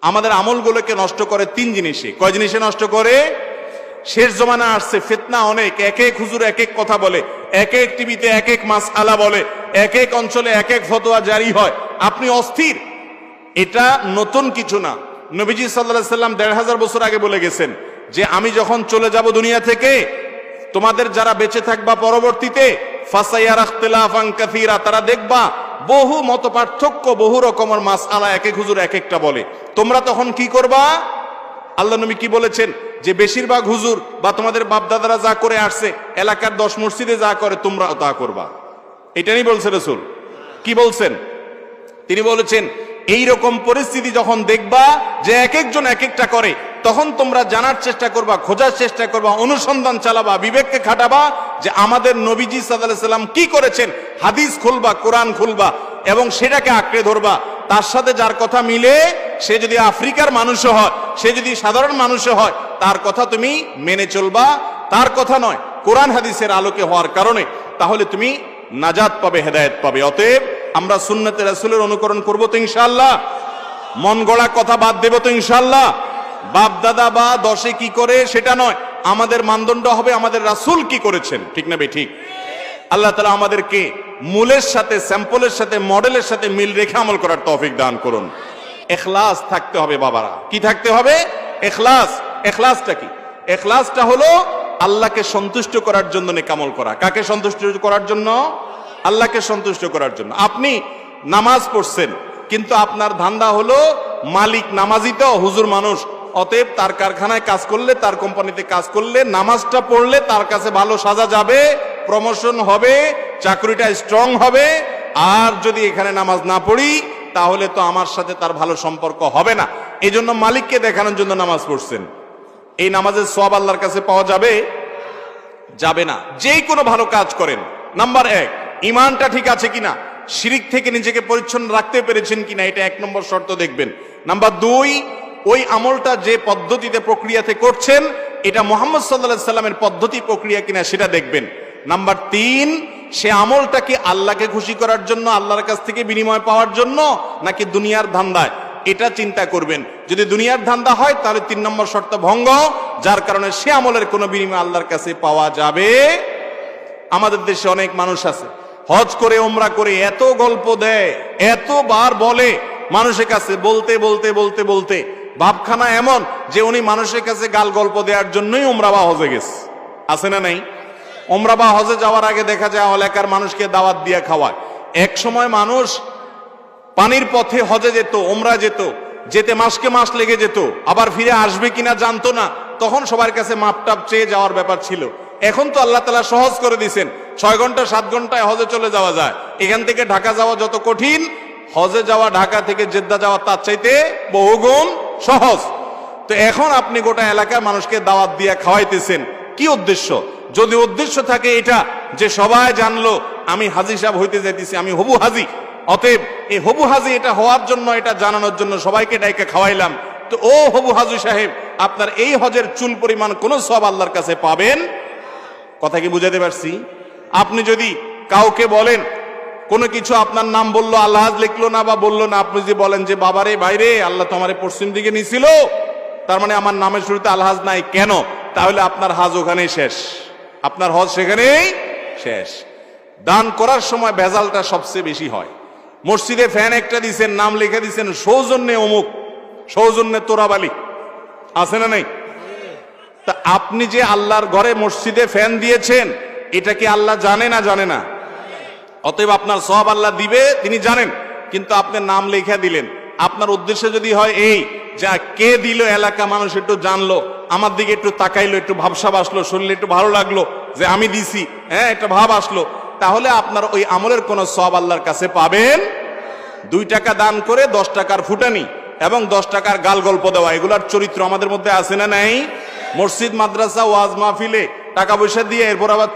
আমাদের আমলগুলোকে নষ্ট করে তিন জিনিসে কয় জিনিসে নষ্ট করে? শেষ জমানা আসছে, ফেতনা অনেক। এক এক হুজুর এক এক কথা বলে, এক এক টিভিতে এক এক মাস আলা বলে, এক এক অঞ্চলে এক এক ফতোয়া জারি হয়। আপনি অস্থির। এটা নতুন কিছু না। নবীজি সাল্লাহ সাল্লাম দেড় হাজার বছর আগে বলে গেছেন যে, আমি যখন চলে যাব দুনিয়া থেকে, তোমাদের যারা বেঁচে থাকবা পরবর্তীতে ফাসাইয়ারাখতিলাফান কাসীরা, তারা দেখবা বহু মত পার্থক্য বহু রকমের মাস আলা এক এক হুজুর এক একটা বলে। তোমরা তখন কি করবা? আল্লাহ নবী কি বলেছেন? যে বেশিরভাগ হুজুর বা তোমাদের বাপদাদারা যা করে আসছে, এলাকার দশ মসজিদে যা করে, তোমরাও তা করবা। এটা নিয়ে বলছে রসুল। কি বলছেন? তিনি বলেছেন এই রকম পরিস্থিতি যখন দেখবা যে এক একজন এক একটা করে তখন তোমরা জানার চেষ্টা করবা, খোঁজার চেষ্টা করবা, অনুসন্ধান চালাবা, বিবেককে খাটাবা যে আমাদের নবীজি সাল্লাম কি করেছেন। হাদিস খুলবা, কোরআন খুলবা এবং সেটাকে আঁকড়ে ধরবা। তার সাথে যার কথা মিলে সে যদি আফ্রিকার মানুষও হয়, সে যদি সাধারণ মানুষও হয়, তার কথা তুমি মেনে চলবা। তার কথা নয়, কোরআন হাদিসের আলোকে হওয়ার কারণে। তাহলে তুমি নাজাত পাবে, হেদায়েত পাবে। অতএব আমরা সুন্নতে রাসূলের অনুকরণ করব তো ইনশাল্লাহ মন গড়া কথা বাদ দেব তো ইনশাআল্লাহ। বাপ দাদা বা দশে কি করে, সেটা নয়। আমাদের মানদণ্ড হবে আমাদের রাসূল কি করেছেন। ঠিক না ঠিক? আল্লাহ তালা আমাদেরকে মূলের সাথে, স্যাম্পলের সাথে, মডেলের সাথে মিল রেখে আমল করার তৌফিক দান করুন। এখলাস থাকতে হবে বাবারা। কি থাকতে হবে? এখলাস। এখলাসটা কি? এখলাসটা হলো আল্লাহকে সন্তুষ্ট করার জন্য নেকামল করা। কাকে সন্তুষ্ট করার জন্য? আল্লাহকে সন্তুষ্ট করার জন্য। আপনি নামাজ পড়ছেন, কিন্তু আপনার ধান্দা হলো মালিক নামাজি তো হুজুর মানুষ। অতএব তার কারখানায় কাজ করলে, তার কোম্পানিতে কাজ করলে, নামাজটা পড়লে তার কাছে ভালো সাজা যাবে প্রমোশন হবে, চাকরিটা স্ট্রং হবে। আর যদি এখানে নামাজ না পড়ি, তাহলে তো আমার সাথে তার ভালো সম্পর্ক হবে না। এই জন্য মালিককে দেখানোর জন্য নামাজ পড়ছেন। এই নামাজের সব আল্লাহর কাছে পাওয়া যাবে? যাবে না। যে কোনো ভালো কাজ করেন। নাম্বার এক, ইমানটা ঠিক আছে কিনা? শিরিক থেকে নিজেকে পরিচ্ছন্ন রাখতে পেরেছেন কিনা? এটা এক নম্বর শর্ত দেখবেন। নাম্বার দুই ওই আমলটা যে পদ্ধতিতে প্রক্রিয়াতে করছেন, এটা মোহাম্মদ সাল্লাহ সাল্লামের পদ্ধতি প্রক্রিয়া কিনা সেটা দেখবেন। নাম্বার তিন, সে আমলটা কি আল্লাহকে খুশি করার জন্য, আল্লাহর কাছ থেকে বিনিময় পাওয়ার জন্য, নাকি দুনিয়ার ধান্দায়? এটা চিন্তা করবেন। যদি দুনিয়ার ধান্দা হয়, তাহলে তিন নম্বর শর্ত ভঙ্গ, যার কারণে সে আমলের কোনো বিনিময় আল্লাহর কাছে পাওয়া যাবে। আমাদের দেশে অনেক মানুষ আছে, হজ করে ওমরা করে, এত গল্প দেয়, এতবার বলে মানুষের কাছে বলতে বলতে বলতে বলতে। ভাবখানা এমন যে উনি মানুষের কাছে গাল গল্প দেওয়ার জন্যই ওমরা বা হজে গেছে। আছে না নাই? ওমরা বা হজে যাওয়ার আগে দেখা যায় এলাকার মানুষকে দাওয়াত দিয়ে খাওয়ায়। এক সময় মানুষ পানির পথে হজে যেত ওমরা যেত, যেতে মাসকে মাস লেগে যেত, আবার ফিরে আসবে কিনা জানতো না, তখন সবার কাছে মাপটাপ চেয়ে যাওয়ার ব্যাপার ছিল। এখন তো আল্লাহ তালা সহজ করে দিছেন, ছয় ঘণ্টা, সাত ঘন্টায় হজে চলে যাওয়া যায়। এখান থেকে ঢাকা যাওয়া যত কঠিন, হজে যাওয়া ঢাকা থেকে জেদ্দা যাওয়া তার চাইতে বহুগুণ সহজ। তো এখন আপনি গোটা এলাকার মানুষকে দাওয়াত দিয়ে খাওয়াইতেছেন। কি উদ্দেশ্য? যদি উদ্দেশ্য থাকে এটা যে সবাই জানলো, আমি হাজি সাহেব হইতে যাইতেছি, আমি হবু হাজি। অতএব এই হবু হাজি এটা হওয়ার জন্য, এটা জানানোর জন্য সবাইকে ডাইকে খাওয়াইলাম। তো ও হবু হাজি সাহেব, আপনার এই হজের চুল পরিমাণ কোন সব আল্লাহর কাছে পাবেন? কথা কি বুঝাতে পারছি? আপনি যদি কাউকে বলেন কোনো কিছু আপনার নাম বলল, আল্লাহ লিখলো না বা বলল না, আপনি যদি বলেন যে, বাবারে বাইরে আল্লাহ তো আমার পশ্চিম দিকে নিছিল। তার মানে আমার নামের শুরুতে আলহাজ নাই, কেন? তাহলে আপনার হাজ ওখানেই শেষ। আপনার হজ সেখানেই শেষ। দান করার সময় ভেজালটা সবচেয়ে বেশি হয়। মসজিদে ফ্যান একটা দিছেন, নাম লিখে দিছেন, সৌজন্যে অমুক, সৌজন্যে তোরাবালি। আছে না নাই? তা আপনি যে আল্লাহর ঘরে মসজিদে ফ্যান দিয়েছেন, এটা কি আল্লাহ জানে না জানে না? অতএব আপনার সব আল্লাহ দিবে, তিনি জানেন, কিন্তু আপনার নাম লেখা দিলেন। আপনার উদ্দেশ্য যদি হয় এই, যা কে দিল এলাকা মানুষ একটু জানলো, আমার দিকে একটু তাকাইলো, একটু ভাবসাব আসলো শরীরে একটু ভালো লাগল যে আমি দিছি হ্যাঁ একটা ভাব আসলো, তাহলে আপনার ওই আমলের কোন সব আল্লাহর কাছে পাবেন? দুই টাকা দান করে দশ টাকার ফুটানি এবং দশ টাকার গাল গল্প দেওয়া, এগুলার চরিত্র আমাদের মধ্যে আছে না নাই? মসজিদ, মাদ্রাসা, ওয়াজ মাহফিলে টাকা পয়সা দিয়ে, এরপর আবার